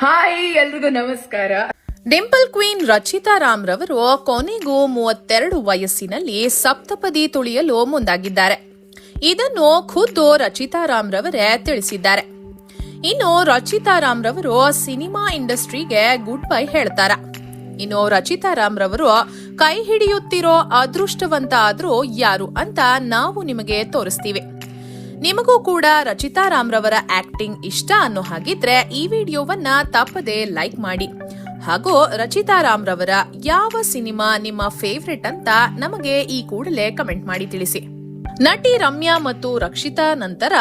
Hi, ಎಲ್ರಿಗೂ ನಮಸ್ಕಾರ. Dimple queen Rachita Ram ರವರು ಕೊನೆಗೂ ಮೂವತ್ತೆರಡು ವಯಸ್ಸಿನಲ್ಲಿ ಸಪ್ತಪದಿ ತುಳಿಯಲು ಮುಂದಾಗಿದ್ದಾರೆ. ಇದನ್ನು ಖುದ್ದು ರಚಿತಾ ರಾಮ್ ರವರೇ ತಿಳಿಸಿದ್ದಾರೆ. ಇನ್ನು ರಚಿತಾ ರಾಮ್ ರವರು ಸಿನಿಮಾ ಇಂಡಸ್ಟ್ರಿಗೆ ಗುಡ್ ಬೈ ಹೇಳ್ತಾರ. ಇನ್ನು ರಚಿತಾ ರಾಮ್ ರವರು ಕೈ ಹಿಡಿಯುತ್ತಿರೋ ಅದೃಷ್ಟವಂತ ಆದ್ರೂ ಯಾರು ಅಂತ ನಾವು ನಿಮಗೆ ತೋರಿಸ್ತೀವಿ. ನಿಮಗೂ ಕೂಡ ರಚಿತಾ ರಾಮ್ ರವರ ಆಕ್ಟಿಂಗ್ ಇಷ್ಟ ಅನ್ನೋ ಹಾಗಿದ್ರೆ ಈ ವಿಡಿಯೋವನ್ನ ತಪ್ಪದೆ ಲೈಕ್ ಮಾಡಿ. ಹಾಗೂ ರಚಿತಾ ರಾಮ್ ರವರ ಯಾವ ಸಿನಿಮಾ ನಿಮ್ಮ ಫೇವ್ರೆಟ್ ಅಂತ ನಮಗೆ ಈ ಕೂಡಲೇ ಕಮೆಂಟ್ ಮಾಡಿ ತಿಳಿಸಿ. ನಟಿ ರಮ್ಯಾ ಮತ್ತು ರಕ್ಷಿತಾ ನಂತರ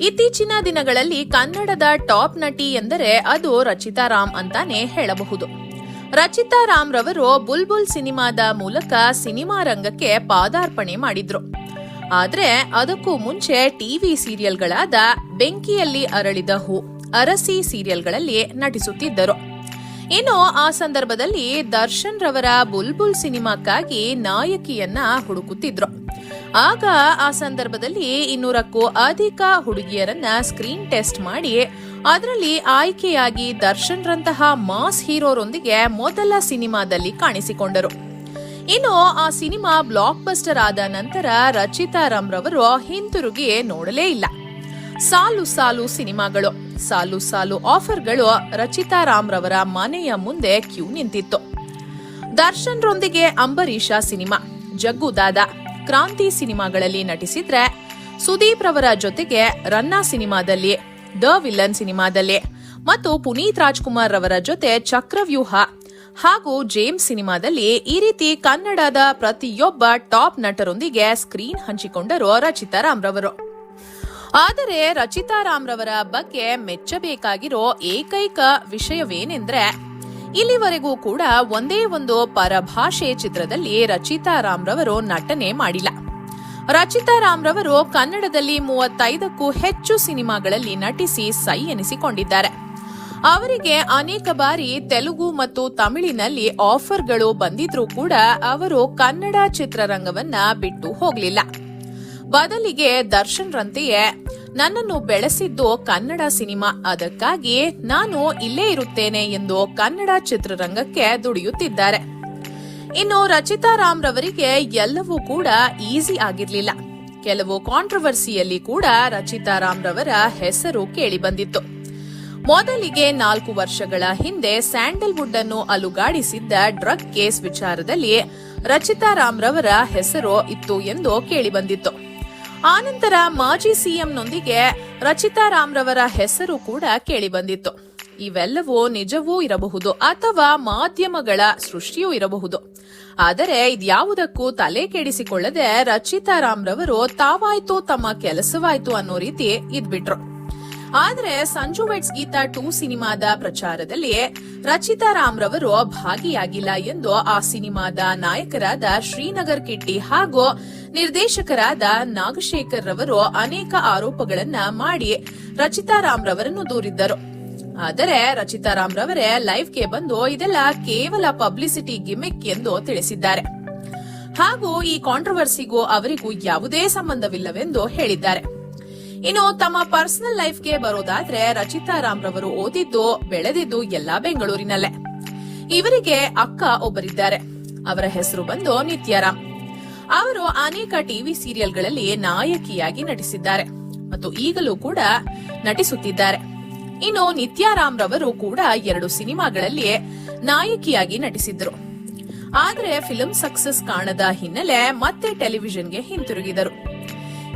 ಇತ್ತೀಚಿನ ದಿನಗಳಲ್ಲಿ ಕನ್ನಡದ ಟಾಪ್ ನಟಿ ಎಂದರೆ ಅದು ರಚಿತಾ ರಾಮ್ ಅಂತಾನೆ ಹೇಳಬಹುದು. ರಚಿತಾ ರಾಮ್ ರವರು ಬುಲ್ಬುಲ್ ಸಿನಿಮಾದ ಮೂಲಕ ಸಿನಿಮಾ ರಂಗಕ್ಕೆ ಪಾದಾರ್ಪಣೆ ಮಾಡಿದ್ರು. ಆದ್ರೆ ಅದಕ್ಕೂ ಮುಂಚೆ ಟಿವಿ ಸೀರಿಯಲ್ಗಳಾದ ಬೆಂಕಿಯಲ್ಲಿ ಅರಳಿದ ಹೂ, ಅರಸಿ ಸೀರಿಯಲ್ಗಳಲ್ಲಿ ನಟಿಸುತ್ತಿದ್ದರು. ಇನ್ನು ಆ ಸಂದರ್ಭದಲ್ಲಿ ದರ್ಶನ್ ರವರ ಬುಲ್ಬುಲ್ ಸಿನಿಮಾಕ್ಕಾಗಿ ನಾಯಕಿಯನ್ನ ಹುಡುಕುತ್ತಿದ್ರು. ಆಗ ಆ ಸಂದರ್ಭದಲ್ಲಿ ಇನ್ನೂರಕ್ಕೂ ಅಧಿಕ ಹುಡುಗಿಯರನ್ನ ಸ್ಕ್ರೀನ್ ಟೆಸ್ಟ್ ಮಾಡಿ ಅದರಲ್ಲಿ ಆಯ್ಕೆಯಾಗಿ ದರ್ಶನ್ ರಂತಹ ಮಾಸ್ ಹೀರೋರೊಂದಿಗೆ ಮೊದಲ ಸಿನಿಮಾದಲ್ಲಿ ಕಾಣಿಸಿಕೊಂಡರು. ಇನ್ನು ಆ ಸಿನಿಮಾ ಬ್ಲಾಕ್ ಬಸ್ಟರ್ ಆದ ನಂತರ ರಚಿತಾ ರಾಮ್ ರವರು ಹಿಂತಿರುಗಿ ನೋಡಲೇ ಇಲ್ಲ. ಸಾಲು ಸಾಲು ಸಿನಿಮಾಗಳು, ಸಾಲು ಸಾಲು ಆಫರ್ಗಳು ರಚಿತಾ ರಾಮ್ ರವರ ಮನೆಯ ಮುಂದೆ ಕ್ಯೂ ನಿಂತಿತ್ತು. ದರ್ಶನ್ ರೊಂದಿಗೆ ಅಂಬರೀಷ ಸಿನಿಮಾ, ಜಗ್ಗು ದಾದಾ, ಕ್ರಾಂತಿ ಸಿನಿಮಾಗಳಲ್ಲಿ ನಟಿಸಿದ್ರೆ ಸುದೀಪ್ ರವರ ಜೊತೆಗೆ ರನ್ನಾ ಸಿನಿಮಾದಲ್ಲಿ, ದ ವಿಲನ್ ಸಿನಿಮಾದಲ್ಲಿ ಮತ್ತು ಪುನೀತ್ ರಾಜ್ಕುಮಾರ್ ರವರ ಜೊತೆ ಚಕ್ರವ್ಯೂಹ ಹಾಗೂ ಜೇಮ್ಸ್ ಸಿನಿಮಾದಲ್ಲಿ ಈ ರೀತಿ ಕನ್ನಡದ ಪ್ರತಿಯೊಬ್ಬ ಟಾಪ್ ನಟರೊಂದಿಗೆ ಸ್ಕ್ರೀನ್ ಹಂಚಿಕೊಂಡರು ರಚಿತಾ ರಾಮ್ರವರು. ಆದರೆ ರಚಿತಾ ರಾಮ್ರವರ ಬಗ್ಗೆ ಮೆಚ್ಚಬೇಕಾಗಿರೋ ಏಕೈಕ ವಿಷಯವೇನೆಂದ್ರೆ, ಇಲ್ಲಿವರೆಗೂ ಕೂಡ ಒಂದೇ ಒಂದು ಪರಭಾಷೆ ಚಿತ್ರದಲ್ಲಿ ರಚಿತಾ ರಾಮ್ರವರು ನಟನೆ ಮಾಡಿಲ್ಲ. ರಚಿತಾ ರಾಮ್ರವರು ಕನ್ನಡದಲ್ಲಿ ಮೂವತ್ತೈದಕ್ಕೂ ಹೆಚ್ಚು ಸಿನಿಮಾಗಳಲ್ಲಿ ನಟಿಸಿ ಸೈ ಎನಿಸಿಕೊಂಡಿದ್ದಾರೆ. ಅವರಿಗೆ ಅನೇಕ ಬಾರಿ ತೆಲುಗು ಮತ್ತು ತಮಿಳಿನಲ್ಲಿ ಆಫರ್ಗಳು ಬಂದಿದ್ರೂ ಕೂಡ ಅವರು ಕನ್ನಡ ಚಿತ್ರರಂಗವನ್ನ ಬಿಟ್ಟು ಹೋಗಲಿಲ್ಲ. ಬದಲಿಗೆ ದರ್ಶನ್ ರಂತೆಯೇ ನನ್ನನ್ನು ಬೆಳೆಸಿದ್ದು ಕನ್ನಡ ಸಿನಿಮಾ. ಅದಕ್ಕಾಗಿ ನಾನು ಇಲ್ಲೇ ಇರುತ್ತೇನೆ ಎಂದು ಕನ್ನಡ ಚಿತ್ರರಂಗಕ್ಕೆ ದುಡಿಯುತ್ತಿದ್ದಾರೆ. ಇನ್ನು ರಚಿತಾ ರಾಮ್ ರವರಿಗೆ ಎಲ್ಲವೂ ಕೂಡ ಈಸಿ ಆಗಿರಲಿಲ್ಲ. ಕೆಲವು ಕಾಂಟ್ರವರ್ಸಿಯಲ್ಲಿ ಕೂಡ ರಚಿತಾ ರಾಮ್ ರವರ ಹೆಸರು ಕೇಳಿಬಂದಿತ್ತು ಮೊದಲಿಗೆ ನಾಲ್ಕು ವರ್ಷಗಳ ಹಿಂದೆ ಸ್ಯಾಂಡಲ್ವುಡ್ ಅನ್ನು ಅಲುಗಾಡಿಸಿದ್ದ ಡ್ರಗ್ ಕೇಸ್ ವಿಚಾರದಲ್ಲಿ ರಚಿತಾ ರಾಮ್ ರವರ ಹೆಸರು ಇತ್ತು ಎಂದು ಕೇಳಿಬಂದಿತ್ತು. ಆನಂತರ ಮಾಜಿ ಸಿಎಂನೊಂದಿಗೆ ರಚಿತಾ ರಾಮ್ ರವರ ಹೆಸರು ಕೂಡ ಕೇಳಿಬಂದಿತ್ತು. ಇವೆಲ್ಲವೂ ನಿಜವೂ ಇರಬಹುದು ಅಥವಾ ಮಾಧ್ಯಮಗಳ ಸೃಷ್ಟಿಯೂ ಇರಬಹುದು. ಆದರೆ ಇದ್ಯಾವುದಕ್ಕೂ ತಲೆ ಕೆಡಿಸಿಕೊಳ್ಳದೆ ರಚಿತಾ ರಾಮ್ ರವರು ತಾವಾಯ್ತು ತಮ್ಮ ಕೆಲಸವಾಯ್ತು ಅನ್ನೋ ರೀತಿ ಇದ್ಬಿಟ್ರು. ಆದ್ರೆ ಸಂಜು ವೆಟ್ಸ್ ಗೀತಾ ಟೂ ಸಿನಿಮಾದ ಪ್ರಚಾರದಲ್ಲಿ ರಚಿತಾ ರಾಮ್ ರವರು ಭಾಗಿಯಾಗಿಲ್ಲ ಎಂದು ಆ ಸಿನಿಮಾದ ನಾಯಕರಾದ ಶ್ರೀನಗರ್ ಕಿಟ್ಟಿ ಹಾಗೂ ನಿರ್ದೇಶಕರಾದ ನಾಗಶೇಖರ್ ರವರು ಅನೇಕ ಆರೋಪಗಳನ್ನ ಮಾಡಿ ರಚಿತಾ ರಾಮ್ ರವರನ್ನು ದೂರಿದ್ದರು. ಆದರೆ ರಚಿತಾ ರಾಮ್ ರವರೇ ಲೈವ್ಗೆ ಬಂದು ಇದೆಲ್ಲ ಕೇವಲ ಪಬ್ಲಿಸಿಟಿ ಗಿಮಿಕ್ ಎಂದು ತಿಳಿಸಿದ್ದಾರೆ. ಹಾಗೂ ಈ ಕಾಂಟ್ರವರ್ಸಿಗೂ ಅವರಿಗೂ ಯಾವುದೇ ಸಂಬಂಧವಿಲ್ಲವೆಂದು ಹೇಳಿದ್ದಾರೆ. ಇನ್ನು ತಮ್ಮ ಪರ್ಸನಲ್ ಲೈಫ್ಗೆ ಬರೋದಾದ್ರೆ ರಚಿತಾ ರಾಮ್ ರವರು ಓದಿದ್ದು, ಬೆಳೆದಿದ್ದು ಎಲ್ಲಾ ಬೆಂಗಳೂರಿನಲ್ಲೇ. ಇವರಿಗೆ ಅಕ್ಕ ಒಬ್ಬರಿದ್ದಾರೆ. ಅವರ ಹೆಸರು ಬಂದು ನಿತ್ಯಾರಾಮ್. ಅವರು ಅನೇಕ ಟಿವಿ ಸೀರಿಯಲ್ಗಳಲ್ಲಿ ನಾಯಕಿಯಾಗಿ ನಟಿಸಿದ್ದಾರೆ ಮತ್ತು ಈಗಲೂ ಕೂಡ ನಟಿಸುತ್ತಿದ್ದಾರೆ. ಇನ್ನು ನಿತ್ಯಾರಾಮ್ ರವರು ಕೂಡ ಎರಡು ಸಿನಿಮಾಗಳಲ್ಲಿ ನಾಯಕಿಯಾಗಿ ನಟಿಸಿದ್ರು ಆದರೆ ಫಿಲಂ ಸಕ್ಸಸ್ ಕಾಣದ ಹಿನ್ನೆಲೆ ಮತ್ತೆ ಟೆಲಿವಿಷನ್ಗೆ ಹಿಂತಿರುಗಿದರು.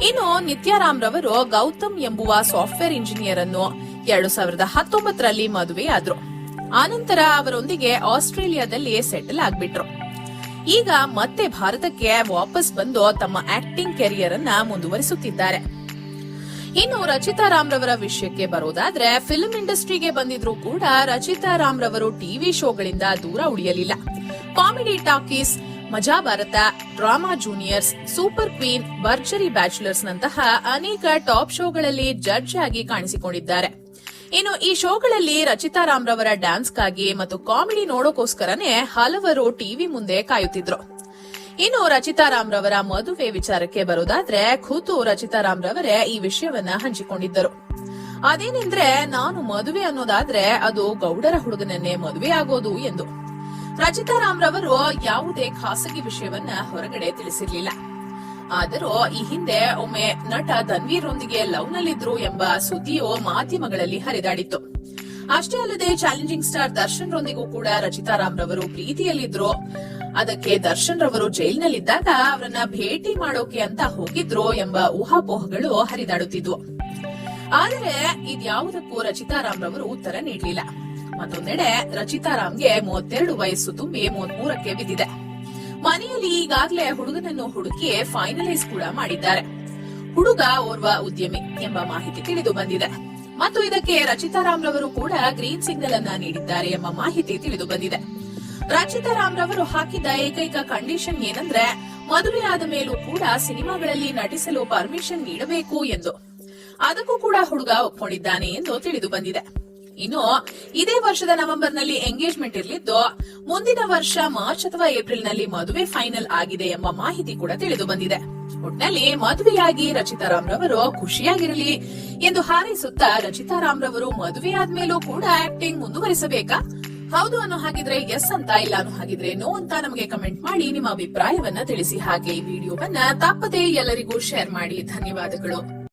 ಇನ್ನು ನಿತ್ಯಾರಾಮ್ ರವರು ಗೌತಮ್ ಎಂಬುವ ಸಾಫ್ಟ್ವೇರ್ ಇಂಜಿನಿಯರ್ ಅನ್ನು ಎರಡು ಸಾವಿರದ ಹತ್ತೊಂಬತ್ತರಲ್ಲಿ ಮದುವೆಯಾದ್ರು. ಆನಂತರ ಅವರೊಂದಿಗೆ ಆಸ್ಟ್ರೇಲಿಯಾದಲ್ಲಿ ಸೆಟಲ್ ಆಗ್ಬಿಟ್ರು. ಈಗ ಮತ್ತೆ ಭಾರತಕ್ಕೆ ವಾಪಸ್ ಬಂದು ತಮ್ಮ ಆಕ್ಟಿಂಗ್ ಕೆರಿಯರ್ ಅನ್ನ ಮುಂದುವರಿಸುತ್ತಿದ್ದಾರೆ. ಇನ್ನು ರಚಿತಾ ರಾಮ್ ರವರ ವಿಷಯಕ್ಕೆ ಬರೋದಾದ್ರೆ ಫಿಲ್ಮ್ ಇಂಡಸ್ಟ್ರಿಗೆ ಬಂದಿದ್ರು ಕೂಡ ರಚಿತಾ ರಾಮ್ ರವರು ಟಿವಿ ಶೋಗಳಿಂದ ದೂರ ಉಳಿಯಲಿಲ್ಲ. Comedy talkies Maja Bharata, drama juniors, super queen, Bharjari bachelors ನಂತಹ ಅನೇಕ ಟಾಪ್ ಶೋಗಳಲ್ಲಿ ಜಡ್ಜ್ ಆಗಿ ಕಾಣಿಸಿಕೊಂಡಿದ್ದಾರೆ. ಇನ್ನು ಈ ಶೋಗಳಲ್ಲಿ ರಚಿತಾ ರಾಮ್ ರವರ ಡ್ಯಾನ್ಸ್ಗಾಗಿ ಮತ್ತು ಕಾಮಿಡಿ ನೋಡೋಕೋಸ್ಕರನೇ ಹಲವರು ಟಿವಿ ಮುಂದೆ ಕಾಯುತ್ತಿದ್ರು. ಇನ್ನು ರಚಿತಾ ರಾಮ್ ರವರ ಮದುವೆ ವಿಚಾರಕ್ಕೆ ಬರೋದಾದ್ರೆ ಖುದ್ದು ರಚಿತಾ ರಾಮ್ ರವರೇ ಈ ವಿಷಯವನ್ನ ಹಂಚಿಕೊಂಡಿದ್ದರು. ಅದೇನೆಂದ್ರೆ, ನಾನು ಮದುವೆ ಅನ್ನೋದಾದ್ರೆ ಅದು ಗೌಡರ ಹುಡುಗನನ್ನೇ ಮದುವೆ ಆಗೋದು ಎಂದು. ರಾಮ್ ರವರು ಯಾವುದೇ ಖಾಸಗಿ ವಿಷಯವನ್ನ ಹೊರಗಡೆ ತಿಳಿಸಿರ್ಲಿಲ್ಲ. ಆದರೂ ಈ ಹಿಂದೆ ಒಮ್ಮೆ ನಟ ಧನ್ವೀರ್ ರೊಂದಿಗೆ ಲವ್ ನಲ್ಲಿದ್ರು ಎಂಬ ಸುದ್ದಿಯು ಮಾಧ್ಯಮಗಳಲ್ಲಿ ಹರಿದಾಡಿತ್ತು. ಅಷ್ಟೇ ಅಲ್ಲದೆ ಚಾಲೆಂಜಿಂಗ್ ಸ್ಟಾರ್ ದರ್ಶನ್ ರೊಂದಿಗೂ ಕೂಡ ರಚಿತಾ ರಾಮ್ ರವರು ಪ್ರೀತಿಯಲ್ಲಿದ್ರು. ಅದಕ್ಕೆ ದರ್ಶನ್ ರವರು ಜೈಲಿನಲ್ಲಿದ್ದಾಗ ಅವರನ್ನ ಭೇಟಿ ಮಾಡೋಕೆ ಅಂತ ಹೋಗಿದ್ರು ಎಂಬ ಊಹಾಪೋಹಗಳು ಹರಿದಾಡುತ್ತಿದ್ವು. ಆದರೆ ಇದ್ಯಾವುದಕ್ಕೂ ರಚಿತಾರಾಮ್ ರವರು ಉತ್ತರ ನೀಡಲಿಲ್ಲ. ಮತ್ತೊಂದೆಡೆ ರಚಿತಾರಾಮ್ಗೆ ಮೂವತ್ತೆರಡು ವಯಸ್ಸು ತುಂಬಿ ಮೂವತ್ಮೂರಕ್ಕೆ ಬಿದ್ದಿದೆ. ಮನೆಯಲ್ಲಿ ಈಗಾಗಲೇ ಹುಡುಗನನ್ನು ಹುಡುಕಿ ಫೈನಲೈಸ್ ಕೂಡ ಮಾಡಿದ್ದಾರೆ. ಹುಡುಗ ಓರ್ವ ಉದ್ಯಮಿ ಎಂಬ ಮಾಹಿತಿ ತಿಳಿದು ಬಂದಿದೆ. ಮತ್ತು ಇದಕ್ಕೆ ರಚಿತಾರಾಮ್ ರವರು ಕೂಡ ಗ್ರೀನ್ ಸಿಗ್ನಲ್ ಅನ್ನ ನೀಡಿದ್ದಾರೆ ಎಂಬ ಮಾಹಿತಿ ತಿಳಿದು ಬಂದಿದೆ. ರಚಿತಾರಾಮ್ ರವರು ಹಾಕಿದ್ದ ಏಕೈಕ ಕಂಡೀಷನ್ ಏನಂದ್ರೆ, ಮದುವೆಯಾದ ಮೇಲೂ ಕೂಡ ಸಿನಿಮಾಗಳಲ್ಲಿ ನಟಿಸಲು ಪರ್ಮಿಷನ್ ನೀಡಬೇಕು ಎಂದು. ಅದಕ್ಕೂ ಕೂಡ ಹುಡುಗ ಒಪ್ಪಿಕೊಂಡಿದ್ದಾನೆ ಎಂದು ತಿಳಿದು ಬಂದಿದೆ. ಇನ್ನು ಇದೇ ವರ್ಷದ ನವೆಂಬರ್ನಲ್ಲಿ ಎಂಗೇಜ್ಮೆಂಟ್ ಇರಲಿದ್ದು, ಮುಂದಿನ ವರ್ಷ ಮಾರ್ಚ್ ಅಥವಾ ಏಪ್ರಿಲ್ನಲ್ಲಿ ಮದುವೆ ಫೈನಲ್ ಆಗಿದೆ ಎಂಬ ಮಾಹಿತಿ ಕೂಡ ತಿಳಿದು ಬಂದಿದೆ. ಒಟ್ನಲ್ಲಿ ಮದುವೆಯಾಗಿ ರಚಿತಾರಾಮ್ ರವರು ಖುಷಿಯಾಗಿರಲಿ ಎಂದು ಹಾರೈಸುತ್ತಾ ರಚಿತಾರಾಮ್ ರವರು ಮದುವೆ ಆದ್ಮೇಲೂ ಕೂಡ ಆಕ್ಟಿಂಗ್ ಮುಂದುವರಿಸಬೇಕಾ? ಹೌದು ಅನ್ನೋ ಹಾಗಿದ್ರೆ ಎಸ್ ಅಂತ ಇಲ್ಲ ಅನ್ನೋ ಹಾಗಿದ್ರೆ ನೋ ಅಂತ ನಮಗೆ ಕಮೆಂಟ್ ಮಾಡಿ ನಿಮ್ಮ ಅಭಿಪ್ರಾಯವನ್ನ ತಿಳಿಸಿ. ಹಾಗೆ ಈ ವಿಡಿಯೋವನ್ನ ತಪ್ಪದೇ ಎಲ್ಲರಿಗೂ ಶೇರ್ ಮಾಡಿ. ಧನ್ಯವಾದಗಳು.